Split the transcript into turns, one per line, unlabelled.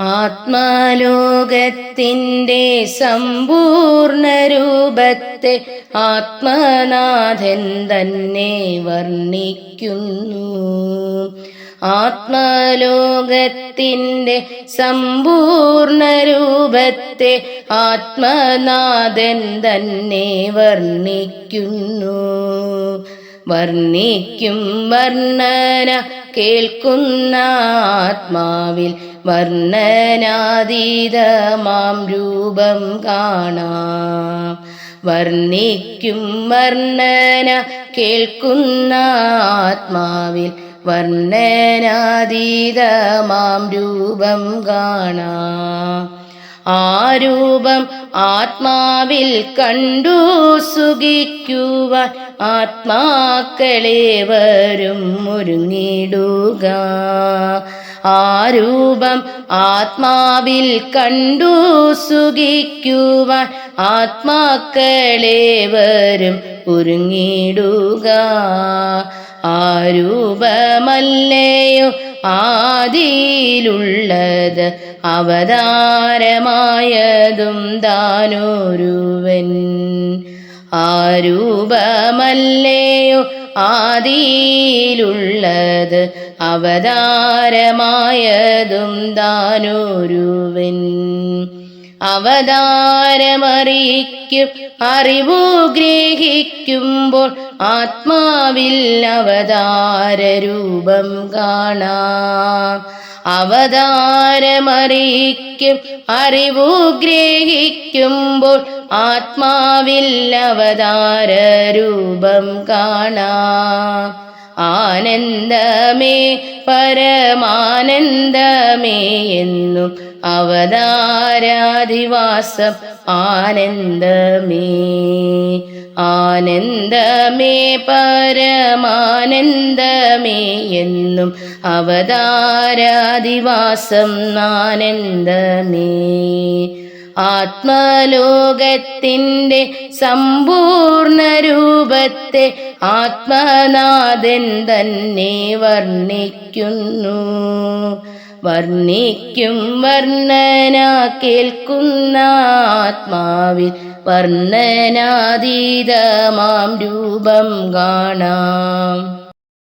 ആത്മലോകത്തിന്റെ സമ്പൂർണ രൂപത്തെ ആത്മനാഥൻ തന്നെ വർണിക്കുന്നു. ആത്മലോകത്തിന്റെ സമ്പൂർണ രൂപത്തെ ആത്മനാഥൻ തന്നെ വർണിക്കുന്നു. വർണിക്കും വർണന കേൾക്കുന്ന ആത്മാവിൽ വർണനാതീതമാം രൂപം കാണാം. വർണിക്കും വർണന കേൾക്കുന്ന ആത്മാവിൽ വർണനാതീതമാം രൂപം കാണാം. ആ രൂപം ആത്മാവിൽ കണ്ടു സുഖിക്കുവാൻ ആത്മാക്കളെ വരും ഒരുങ്ങിടുക. ആ രൂപം ആത്മാവിൽ കണ്ടു സുഖിക്കുവാൻ ആത്മാക്കളെ വരും ഒരുങ്ങിടുക ആ രൂപമല്ലയോ ആദിയിലുള്ളത് അവതാരമായതും താനൊരുവൻ. ആ രൂപമല്ലയോ ആദിയിലുള്ളത് അവതാരമായതും താനൊരുവൻ. അവതാരമറിയിക്കും അറിവു ഗ്രഹിക്കുമ്പോൾ ആത്മാവിൽ അവതാരരൂപം കാണാം. അവതാരമറിയിക്കും അറിവു ഗ്രഹിക്കുമ്പോൾ ആത്മാവിൽ അവതാരരൂപം കാണാം. ആനന്ദമേ പരമാനന്ദമേ എന്നും അവതാരാധിവാസം ആനന്ദമേ. ആനന്ദമേ പരമാനന്ദമേ എന്നും അവതാരാധിവാസം ആനന്ദമേ. ആത്മലോകത്തിന്റെ സമ്പൂർണ രൂപത്തെ ആത്മനാഥൻ തന്നെ വർണിക്കുന്നു. വർണിക്കും വർണന കേൾക്കുന്ന ആത്മാവിൽ വർണനാതീതമാം രൂപം കാണാം.